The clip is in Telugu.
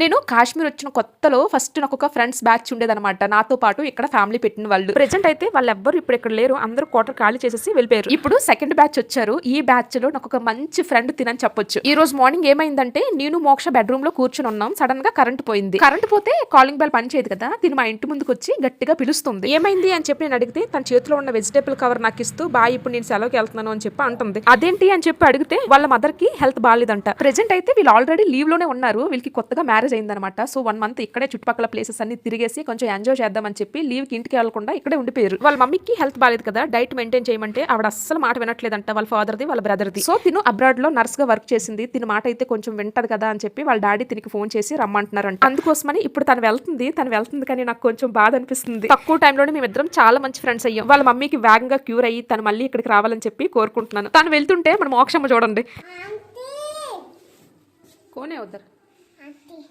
నేను కాశ్మీర్ వచ్చిన కొత్తలో ఫస్ట్ నాకు ఒక ఫ్రెండ్స్ బ్యాచ్ ఉండేదన్నమాట. నాతో పాటు ఇక్కడ ఫ్యామిలీ పెట్టిన వాళ్ళు. ప్రెజెంట్ అయితే వాళ్ళెవ్వరు ఇప్పుడు ఇక్కడ లేరు. అందరూ క్వార్టర్ ఖాళీ చేసేసి వెళ్ళిపోయారు. ఇప్పుడు సెకండ్ బ్యాచ్ వచ్చారు. ఈ బ్యాచ్లో నాకు ఒక మంచి ఫ్రెండ్ తినని చెప్పొచ్చు. ఈ రోజు మార్నింగ్ ఏమైందంటే నేను మోక్ష బెడ్రూమ్లో కూర్చుని ఉన్నాం. సడన్గా కరెంట్ పోయింది. కరెంట్ పోతే కాలింగ్ బెల్ పనిచేయదు కదా? తిని మా ఇంటి ముందుకు వచ్చి గట్టిగా పిలుస్తుంది. ఏమైంది అని చెప్పి నేను అడిగితే తన చేతిలో ఉన్న వెజిటేబుల్ కవర్ నాకు ఇస్తూ బాయ్ ఇప్పుడు నేను సెలవుకి వెళ్తున్నాను అని చెప్పి అంటుంది. అదేంటి అని చెప్పి అడిగితే వాళ్ళ మదర్కి హెల్త్ బాగాలేదంట ప్రెజెంట్ అయితే వీళ్ళు ఆల్రెడీ లీవ్లోనే ఉన్నారు. వీళ్ళకి కొత్తగా మ్యారేజ్ అయిందనమాట. సో వన్ మంత్ ఇక్కడే చుట్టుపక్కల ప్లేసెస్ అన్ని తిరిగేసి కొంచెం ఎంజాయ్ చేద్దామని చెప్పి లీవ్కి ఇంటికి వెళ్ళకుండా ఇక్కడే ఉండిపోయారు. వాళ్ళ మమ్మీకి హెల్త్ బాగాలేదు కదా డైట్ మెయింటైన్ చేయమంటే ఆవిడ అస్సలు మాట వినట్లేదంట వాళ్ళ ఫాదర్ది వాళ్ళ బ్రదర్ది సో తిను అబ్రాడ్లో నర్స్గా వర్క్ చేసింది తిని మాట అయితే కొంచెం వింటది కదా అని చెప్పి వాళ్ళ డాడీ తినికి ఫోన్ చేసి రమ్మంటున్నారంట. అందుకోసమని ఇప్పుడు తను వెళ్తుంది తను వెళ్తుంది కానీ నాకు కొంచెం బాధ అనిపిస్తుంది. తక్కువ టైంలోనే మేమిద్దరం చాలా మంచి ఫ్రెండ్స్ అయ్యాం. వాళ్ళ మమ్మీకి వేగంగా క్యూర్ అయ్యి తను మళ్ళీ ఇక్కడికి రావాలని చెప్పి కోరుకుంటున్నాను. తను వెళ్తుంటే మన మోక్షమ్మ చూడండి. కోనే వద్దరు 嗯